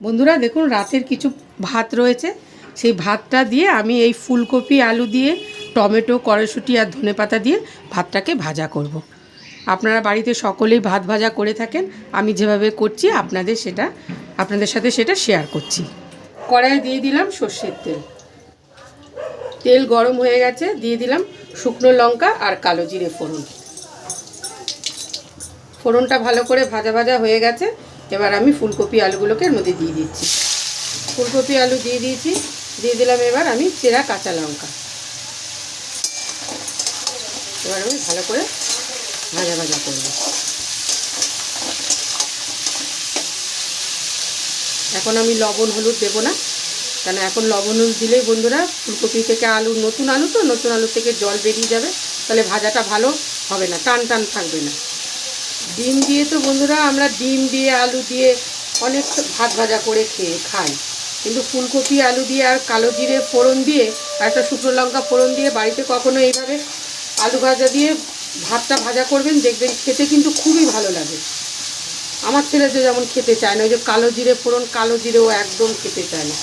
বন্ধুরা, দেখুন, রাতের কিছু ভাত রয়েছে। সেই ভাতটা দিয়ে আমি এই ফুলকপি, আলু দিয়ে, টমেটো, কড়াইশুঁটি আর ধনেপাতা দিয়ে ভাতটাকে ভাজা করব। আপনারা বাড়িতে সকলেই ভাত ভাজা করে থাকেন। আমি যেভাবে করছি, আপনাদের সেটা, আপনাদের সাথে সেটা শেয়ার করছি। কড়াইয়ে দিয়ে দিলাম সর্ষের তেল। তেল গরম হয়ে গেছে, দিয়ে দিলাম শুকনো লঙ্কা আর কালো জিরে ফোড়ন। ফোড়নটা ভালো করে ভাজা ভাজা হয়ে গেছে। এবার আমি ফুলকপি আলুগুলোকে এর মধ্যে দিয়ে দিচ্ছি। ফুলকপি আলু দিয়ে দিয়েছি, দিয়ে দিলাম এবার আমি চেরা কাঁচা লঙ্কা। এবার আমি ভালো করে ভাজা ভাজা করব। এখন আমি লবণ, হলুদ দেবো না, কেন এখন লবণ, হলুদ দিলেই বন্ধুরা ফুলকপি থেকে আলু, নতুন আলু তো, নতুন আলু থেকে জল বেরিয়ে যাবে, তাহলে ভাজাটা ভালো হবে না, টান টান থাকবে না। ডিম দিয়ে তো বন্ধুরা, আমরা ডিম দিয়ে, আলু দিয়ে অনেক ভাত ভাজা করে খেয়ে খাই। কিন্তু ফুলকপি, আলু দিয়ে আর কালো জিরে ফোড়ন দিয়ে আর একটা শুকনো লঙ্কা ফোড়ন দিয়ে বাড়িতে কখনো এইভাবে আলু ভাজা দিয়ে ভাতটা ভাজা করবেন, দেখবেন খেতে কিন্তু খুবই ভালো লাগে। আমার ছেলে তো যেমন খেতে চায় না, ওই যে কালো জিরে ফোড়ন, কালো জিরে ও একদম খেতে চায় না।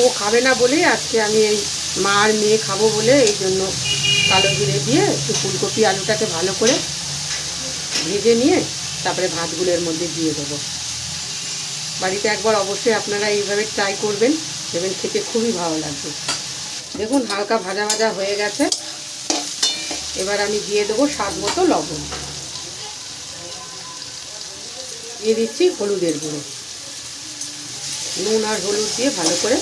ও খাবে না বলেই আজকে আমি এই মা আর মেয়ে খাব বলে এই জন্য কালো জিরে দিয়ে একটু ফুলকপি আলুটাকে ভালো করে ভেজে নিয়ে তারপরে ভাতগুলোর মধ্যে দিয়ে দেবো। বাড়িতে একবার অবশ্যই আপনারা এইভাবে ট্রাই করবেন, দেখবেন খেতে খুবই ভালো লাগবে। দেখুন হালকা ভাজা ভাজা হয়ে গেছে। এবার আমি দিয়ে দেবো স্বাদ মতো লবণ। দিয়ে দিচ্ছি হলুদের গুঁড়ো। নুন আর হলুদ দিয়ে ভালো করে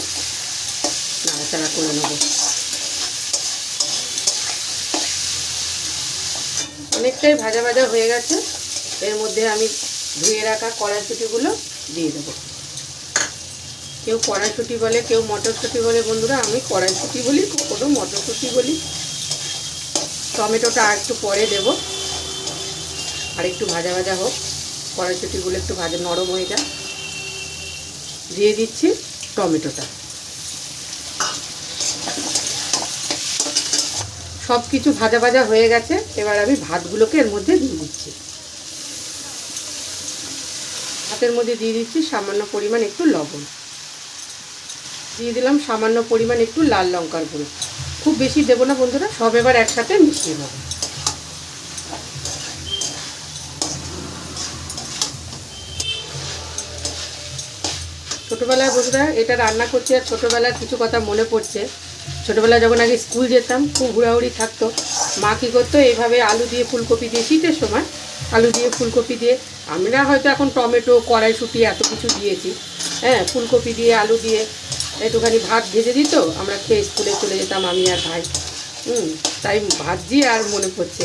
নাড়াচাড়া করে নেব। অনেকটাই ভাজা ভাজা হয়ে গেছে। এর মধ্যে আমি ধুয়ে রাখা কড়াইশুটিগুলো দিয়ে দেবো। কেউ কড়াইশুটি বলে, কেউ মটরশুঁটি বলে, বন্ধুরা, আমি কড়াইশুটি বলি, কোনো মটরশুঁটি বলি। টমেটোটা একটু পরে দেব। আর একটু ভাজা ভাজা হোক, কড়াইশুটিগুলো একটু ভাজা নরম হয়ে যায় দিয়ে দিচ্ছি টমেটোটা। সব কিছু ভাজা ভাজা হয়ে গেছে, এবার আমি ভাতগুলোকে এর মধ্যে দিয়ে দিচ্ছি। ভাতের মধ্যে দিয়ে দিচ্ছি সামান্য পরিমাণ একটু লবণ। দিয়ে দিলাম সামান্য পরিমাণ একটু লাল লঙ্কার গুঁড়ো। খুব বেশি দেবো না বন্ধুরা, সব এবার একসাথে মিশিয়ে নেব। ছোটোবেলায় বন্ধুরা এটা রান্না করছি আর ছোটোবেলার কিছু কথা মনে পড়ছে। ছোটোবেলায় যখন আগে স্কুল যেতাম, খুব হুড়াহুড়ি থাকতো। মা কী করতো? এইভাবে আলু দিয়ে ফুলকপি দিয়ে, শীতের সময় আলু দিয়ে ফুলকপি দিয়ে, আমরা হয়তো এখন টমেটো, কড়াইশুঁটি এত কিছু দিয়েছি। হ্যাঁ ফুলকপি দিয়ে, আলু দিয়ে একটুখানি ভাত ভেজে দিত, আমরা খেয়ে স্কুলে চলে যেতাম, আমি আর ভাই। হুম, তাই ভাবছি আর মনে পড়ছে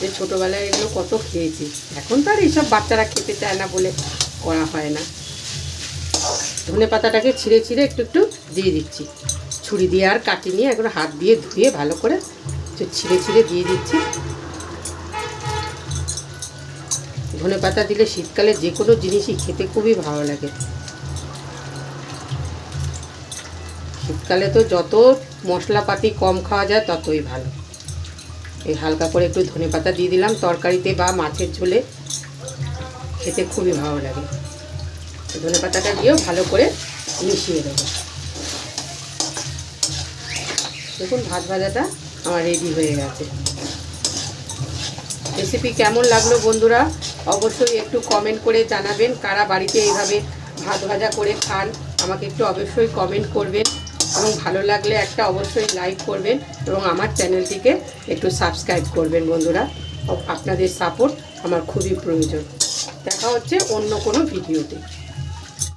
যে ছোটোবেলায় এগুলো কত খেয়েছি। এখন তো আর এইসব বাচ্চারা খেতে চায় না বলে করা হয় না। ধনে পাতাটাকে ছিঁড়ে ছিঁড়ে একটু একটু দিয়ে দিচ্ছি। ছুরি দিয়ে আর কাটি নিয়ে একবার হাত দিয়ে ধুয়ে ভালো করে ছিঁড়ে ছিঁড়ে দিয়ে দিচ্ছি। ধনে পাতা দিলে শীতকালে যে কোনো জিনিসই খেতে খুবই ভালো লাগে। শীতকালে তো যত মশলাপাতি কম খাওয়া যায় ততই ভালো। এই হালকা করে একটু ধনে পাতা দিয়ে দিলাম তরকারিতে বা মাছের ঝোলে। খেতে খুবই ভালো লাগে। ধনে পাতাটা দিয়েও ভালো করে মিশিয়ে দেবো দেখুন, ভাত ভাজাটা আমার রেডি হয়ে গেছে। রেসিপি কেমন লাগল বন্ধুরা? অবশ্যই একটু কমেন্ট করে জানাবেন, কারা বাড়িতে এইভাবে ভাত ভাজা করে খান, আমাকে একটু অবশ্যই কমেন্ট করবেন। এবং ভালো লাগলে একটা অবশ্যই লাইক করবেন এবং আমার চ্যানেলটিকে একটু সাবস্ক্রাইব করবেন বন্ধুরা। আপনাদের সাপোর্ট আমার খুবই প্রয়োজন। দেখা হচ্ছে অন্য কোনো ভিডিওতে